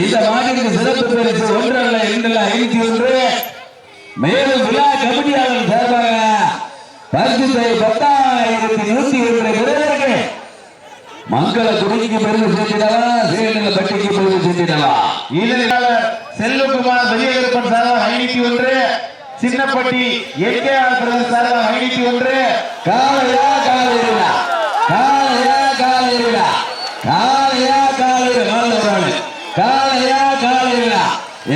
இந்த மாநிலத்தின் சிறப்பு பரிசு ஒன்றல்ல இரண்டல்ல ஐநூத்தி ஒன்று. மேலும் விழா கமிட்டியாளர் சார்பாக பரிசு தொகை பத்தாயிரத்தி நூத்தி ஒன்று பெறுவதற்கு மங்கள குடிக்கு பெருமை சேர்த்திடவா சேனல பட்டிக்கு பெருமை சேர்த்திடவா? இதில் செல்வகுமார் வெளியே வெளியேறுப்பன் சார்பாக ஐநூத்தி ஒன்று. சின்னப்பட்டி எம்ஜிஆர் பிரதேச சார்பாக ஐநூத்தி ஒன்று. காலையா காலையா காலையா காலையா காலையா காலையா நல்ல காலையா காலையா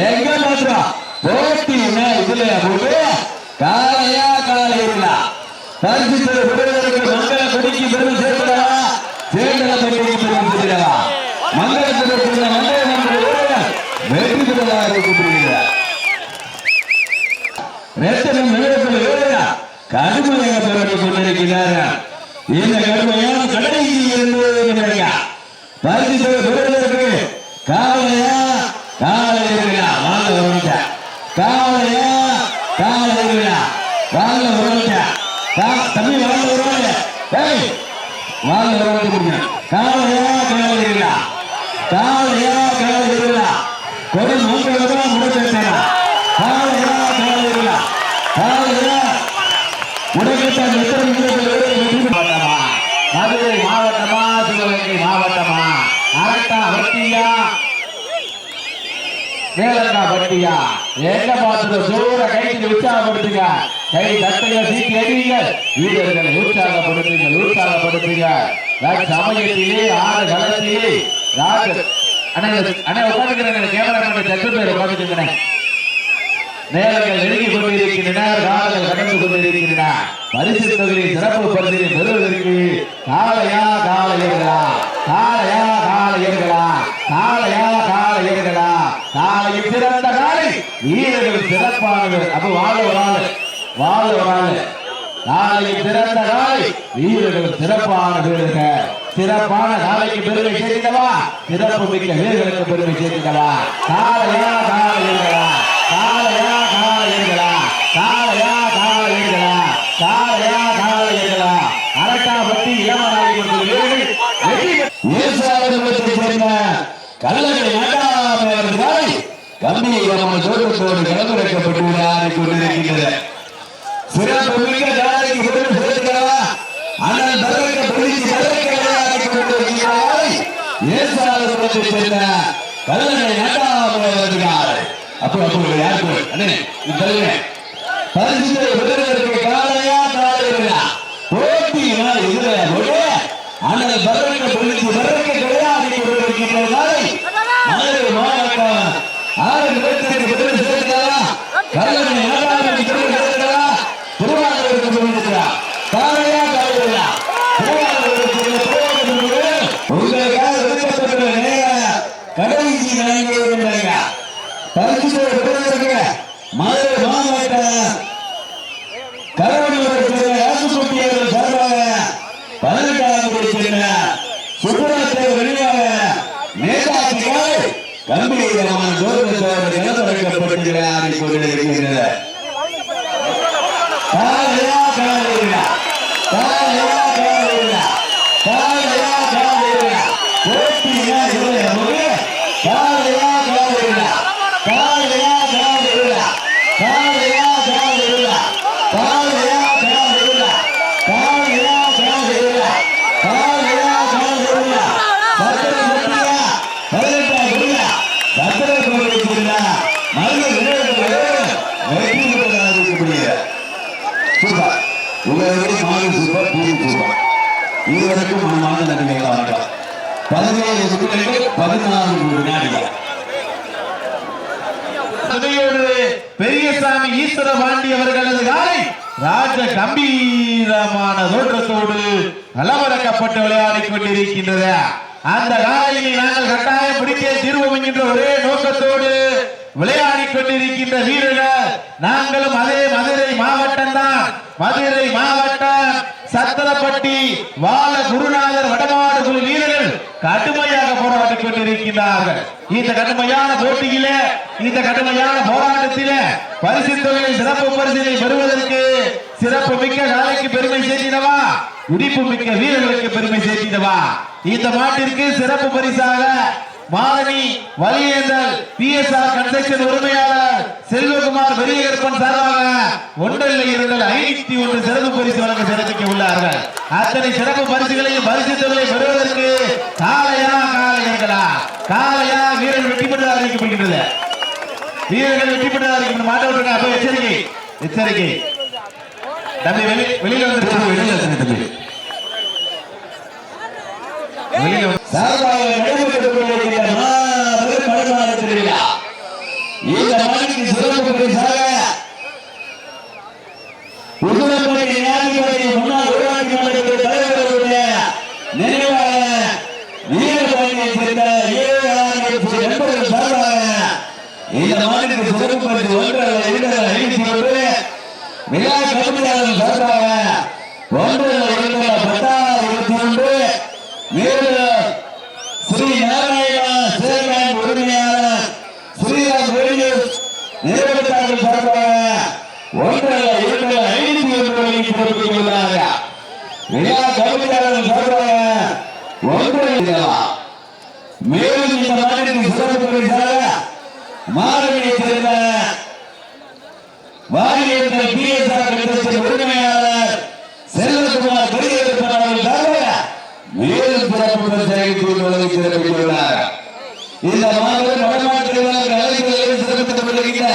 எங்க மாத்திரம் போட்டி என்ன? இதுல போட்டு? காலையா காலையா போராடி கொண்டிருக்கிறார்கள். இந்த என்பது பரிசு பெறுவதற்கு காவலையா? காவல் இருக்கிறா வாங்க உருண்டா காவலையா? காவல் இருக்கிறா வாங்க உருண்டா தம்பி வாங்க உருவாங்க வாங்க உருவாங்க முடியும் காவலையா? இருக்கிறா காவலையா? காவல் இருக்கிறா கொடுங்க. வேலங்கா வட்டியா எங்க பார்த்து சோற கைக்கு உற்சாகப்படுத்துங்க? கை தட்டுங்க சீட்டி அடிங்க வீரர்களை உற்சாகப்படுத்துங்க உற்சாகப்படுத்துங்க. சமயத்திலே ஆறு கலத்திலே ராஜ அண்ணா அண்ணா உட்காந்துக்கிறேன் கேமராமேன் சற்று பேர் உட்காந்துக்கிறேன் நேரங்கள் நெருங்கி கொண்டிருக்கின்றன காலங்கள் கடந்து கொண்டிருக்கின்றன. பரிசு தொகையை சிறப்பு பரிசினை பெறுவதற்கு காலையா காலையர்களா காலையா காலையர்களா காலையா நாளை பிறந்த காலை. வீரர்கள் சிறப்பானவர். அப்ப வாழ ஒரு வாழ ஒரு ஆளு காலையில் காலை. வீரர்கள் சிறப்பான வீரர்கள் சிறப்பான நாளைக்கு பெருமை சேர்த்திடவா சிறப்பு மிக்க வீரர்களுக்கு பெருமை சேர்த்திடவா காலையா காலையா காலையா காலையா காலையா காலையா காலையா காளையர்களா அரட்டாப்பட்டி இளமராயர்கள் வீரர்கள் கல்லறை பெற்று கம்பி நம்ம சோதத்தோடு கலந்துரைக்கப்பட்டு விளையாடி கொண்டிருக்கின்றது சிறப்பு மிக்க ஜனாதிபதி முதலில் செலுத்துகிறவா அண்ணன் பதவிக்க புள்ளிக்கு பதவிக்க விளையாடி கொண்டிருக்கிறார் ஏசாலத்தை சேர்ந்த கல்லணை நாட்டாமல் வருகிறார் அப்போ அப்போ யாருக்கு அண்ணே இது தருங்க பரிசுத்தை முதல்வருக்கு காலையா காலையா? போட்டியா இதுல போட்டு. அண்ணன் பதவிக்க புள்ளிக்கு பதவிக்க விளையாடி கொண்டிருக்கிறார் Obrigado. கம்பீரமான கோபுரத்தோடு நிலவரக்கப்படுகிறார் இப்பொழுது இருக்கிறது போட்டியா சூப்பர் உங்களை சூப்பர் பூமி சூப்பர் இதுவரைக்கும் நன்மைகள் வணக்கம் பதினேழு சுற்றுகளுக்கு வினாடிகள். பெரியசாமி ஈஸ்வர பாண்டி அவர்களது காலை ராஜ கம்பீரமான தோற்றத்தோடு நலவரக்கப்பட்டு விளையாடிக் கொண்டிருக்கின்றது அந்த காலையினை நாங்கள் கட்டாயம் பிடிக்க தீர்வோம் என்கின்ற ஒரே நோக்கத்தோடு விளையாடி கொண்டிருக்கின்ற வீரர்கள் நாங்களும் அதே மதுரை மாவட்டம் தான். மதுரை மாவட்டம் சத்திரப்பட்டி வாழ குருநாதர் வடமாடு குழு வீரர்கள் கடுமையாக போராடி கொண்டிருக்கிறார்கள் இந்த கடுமையான போட்டியில இந்த கடுமையான போராட்டத்தில பரிசு தொகையை சிறப்பு பரிசினை பெறுவதற்கு சிறப்பு மிக்க நாளைக்கு பெருமை சேர்த்தினவா உடிப்பு மிக்க வீரர்களுக்கு பெருமை சேர்த்தினவா இந்த மாட்டிற்கு சிறப்பு பரிசாக மாதவி வலியேந்தல் பி எஸ் ஆர் கன்ஸ்ட்ரக்ஷன் உரிமையாளர் செல்வகுமார் பெரியகற்பன் சார்பாக ஒன்றில் இரண்டில் ஐநூத்தி ஒன்று சிறப்பு பரிசு வழங்க சிறப்பிக்க உள்ளார்கள். அத்தனை சிறப்பு பரிசுகளையும் பரிசு தொகையை பெறுவதற்கு காலையா காலையர்களா காலையா வீரர்கள் வெற்றி பெற்று அறிவிக்கப்படுகின்றது. வீரர்கள் வெற்றி பெற்று அறிவிக்கணும் மாட்டவர்கள் அப்ப எச்சரிக்கை எச்சரிக்கை. தம்பி வெளி வெளியில வந்துருச்சு வெளியில வந்துருங்க வெளியில வந்து சார்பாக இந்த சிறப்பு பரிசு ஒன்றரை இரண்டரை ஐநூத்தி ஒன்று விழா கமிட்டியாளர் சார்பாக ஒன்றரை இரண்டரை ஒன்று மேலும் ஸ்ரீ நாராயணா சேர்மன் உரிமையாளர் ஸ்ரீராம் ரேடியோஸ் நிறுவனத்தார்கள் சார்பாக ஒன்றரை இரண்டு ஐநூத்தி ஒன்று சிறப்பித்துள்ளார் விழா கமிட்டியாளர் சார்பாக ஒன்றரை மேலும் இந்த மாநிலத்தின் சிறப்பு பரிசாக சேர்ந்த வாரியத்தில் பிஎஸ்ஆர் கட்டத்தின் உரிமையாளர் செல்வகுமார் பெரியவர் அவர்கள் சார்பாக மேலும் சிறப்பு பரிசாக சிறப்பித்துள்ளார். இந்த சிறப்பித்துக் கொண்டிருக்கிற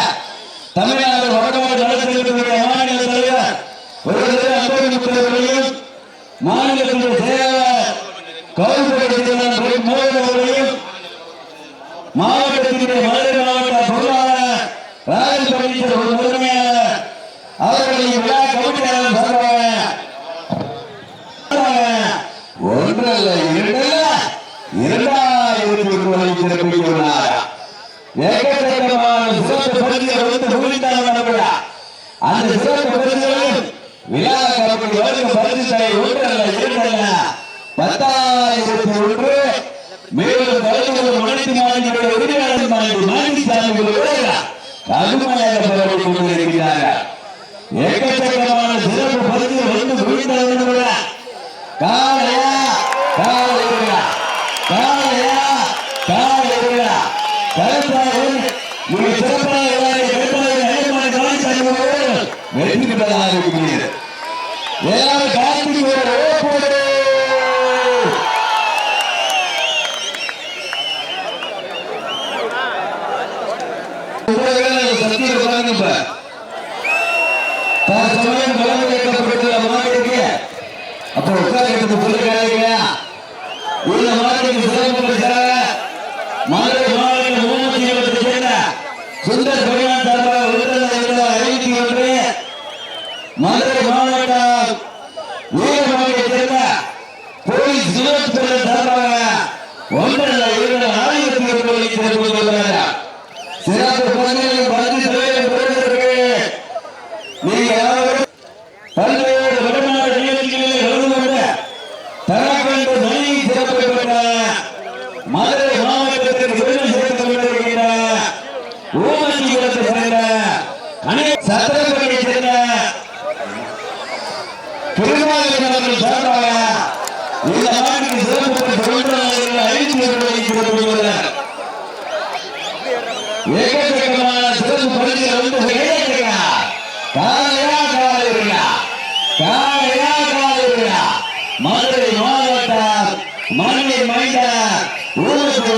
அந்த சிறப்பு பரிசுகளில் விழா கமிட்டி வருக பரிசுகளை ஒன்றல்ல இரண்டல்ல பத்தாயிரத்தி உட்கார்ந்து இந்த நாட்டின் சிறப்பு பரிசு ஐந்து ரூபாய் சிறப்பு ஏகச்சக்கமான சிறப்பு பரிசுகள் வந்து ஏகச்சக்கா காலையா காலையா காலையா காலையா மதுரை மாவட்டம் மதுரை மைந்த ஊருக்கு